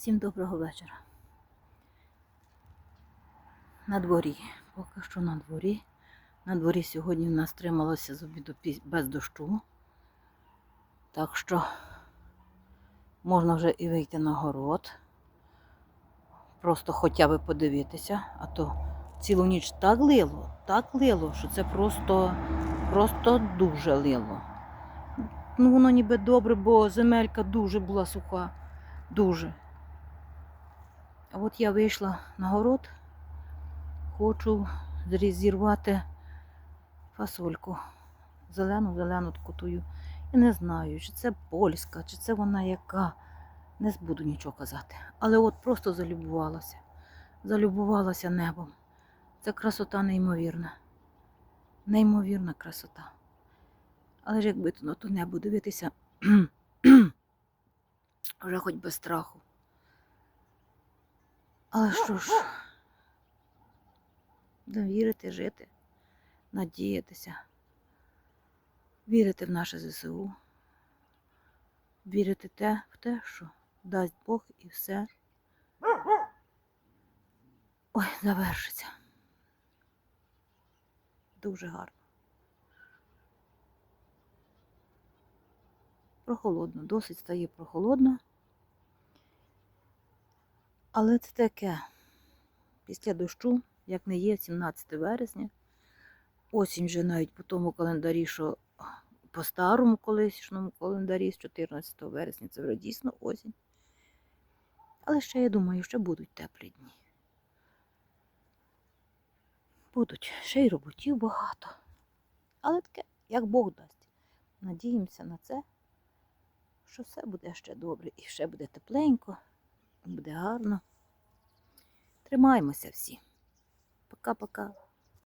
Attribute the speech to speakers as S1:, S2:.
S1: Всім доброго вечора. На дворі. Поки що на дворі. На дворі сьогодні в нас трималося з обіду без дощу. Так що можна вже і вийти на город. Просто хоча б подивитися, а то цілу ніч так лило, так лило, що це просто, просто дуже лило. Ну, воно ніби добре, бо земелька дуже була суха. Дуже. А от я вийшла на город, хочу зірвати фасольку. Зелену, зелену таку тую. І не знаю, чи це польська, чи це вона яка. Не буду нічого казати. Але от просто залюбувалася. Залюбувалася небом. Це красота неймовірна. Неймовірна красота. Але ж якби то на то небо дивитися, вже хоч без страху. Але що ж, будемо вірити, жити, надіятися, вірити в наше ЗСУ, вірити те, в те, що дасть Бог і все. Ой, завершиться. Дуже гарно. Прохолодно, досить стає прохолодно. Але це таке. Після дощу, як не є 17 вересня, осінь вже навіть по тому календарі, що по старому колишньому календарі з 14 вересня це вже дійсно осінь. Але ще я думаю, що будуть теплі дні. Будуть ще й роботів багато. Але таке, як Бог дасть. Надіємося на це, що все буде ще добре і ще буде тепленько, буде гарно. Тримаємося всі. Пока-пока.